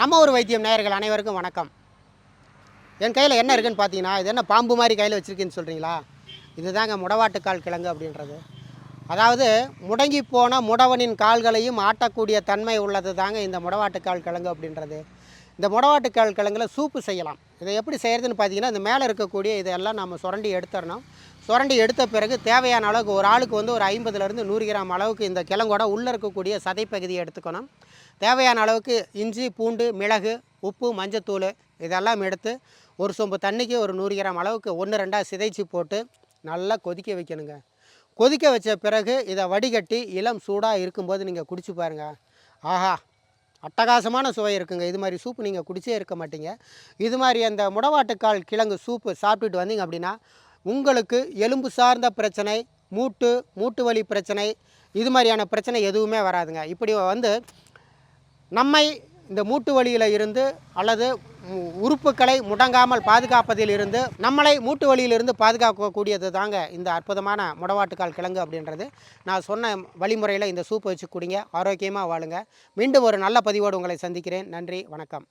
நம்ம ஒரு வைத்தியம் நேயர்கள் அனைவருக்கும் வணக்கம். என் கையில் என்ன இருக்குன்னு பார்த்தீங்கன்னா இது என்ன பாம்பு மாதிரி கையில் வச்சுருக்கேன்னு சொல்கிறீங்களா இதுதாங்க முடவாட்டுக்கால் கிழங்கு அப்படின்றது. அதாவது முடங்கி போன முடவனின் கால்களையும் ஆட்டக்கூடிய தன்மை உள்ளது தாங்க இந்த முடவாட்டுக்கால் கிழங்கு அப்படின்றது. இந்த முடவாட்டுக்கால் கிழங்குல சூப்பு செய்யலாம். இதை எப்படி செய்கிறதுன்னு பார்த்தீங்கன்னா இந்த மேலே இருக்கக்கூடிய இதெல்லாம் நம்ம சுரண்டி எடுத்துடணும். சுரண்டி எடுத்த பிறகு தேவையான அளவுக்கு ஒரு ஆளுக்கு வந்து ஒரு ஐம்பதுலேருந்து நூறு கிராம் அளவுக்கு இந்த கிழங்கோட உள்ளே இருக்கக்கூடிய சதைப்பகுதியை எடுத்துக்கணும். தேவையான அளவுக்கு இஞ்சி பூண்டு மிளகு உப்பு மஞ்சத்தூள் இதெல்லாம் எடுத்து ஒரு சொம்பு தண்ணிக்கு ஒரு நூறு கிராம் அளவுக்கு ஒன்று ரெண்டாக சிதைச்சி போட்டு நல்லா கொதிக்க வைக்கணுங்க. கொதிக்க வச்ச பிறகு இதை வடிகட்டி இளம் சூடாக இருக்கும்போது நீங்கள் குடிச்சு பாருங்கள் ஆஹா அட்டகாசமான சுவை இருக்குங்க. இது மாதிரி சூப்பு நீங்கள் குடிச்சே இருக்க மாட்டீங்க. இது மாதிரி அந்த முடவாட்டுக்கால் கிழங்கு சூப்பு சாப்பிட்டுட்டு வந்தீங்க அப்படின்னா உங்களுக்கு எலும்பு சார்ந்த பிரச்சனை மூட்டு மூட்டு வலி பிரச்சனை இது மாதிரியான பிரச்சனை எதுவுமே வராதுங்க. இப்படி வந்து நம்மை இந்த மூட்டு வலியில் இருந்து அல்லது உ- உறுப்புகளை முடங்காமல் பாதுகாப்பதில் இருந்து நம்மளை மூட்டு வலியிலிருந்து பாதுகாக்கக்கூடியது தாங்க இந்த அற்புதமான முடவாட்டுக்கால் கிழங்கு அப்படின்றது. நான் சொன்ன வழிமுறையில் இந்த சூப்பை வச்சு குடிங்க ஆரோக்கியமாக வாழுங்க. மீண்டும் ஒரு நல்ல பதிவோடு உங்களை சந்திக்கிறேன். நன்றி வணக்கம்.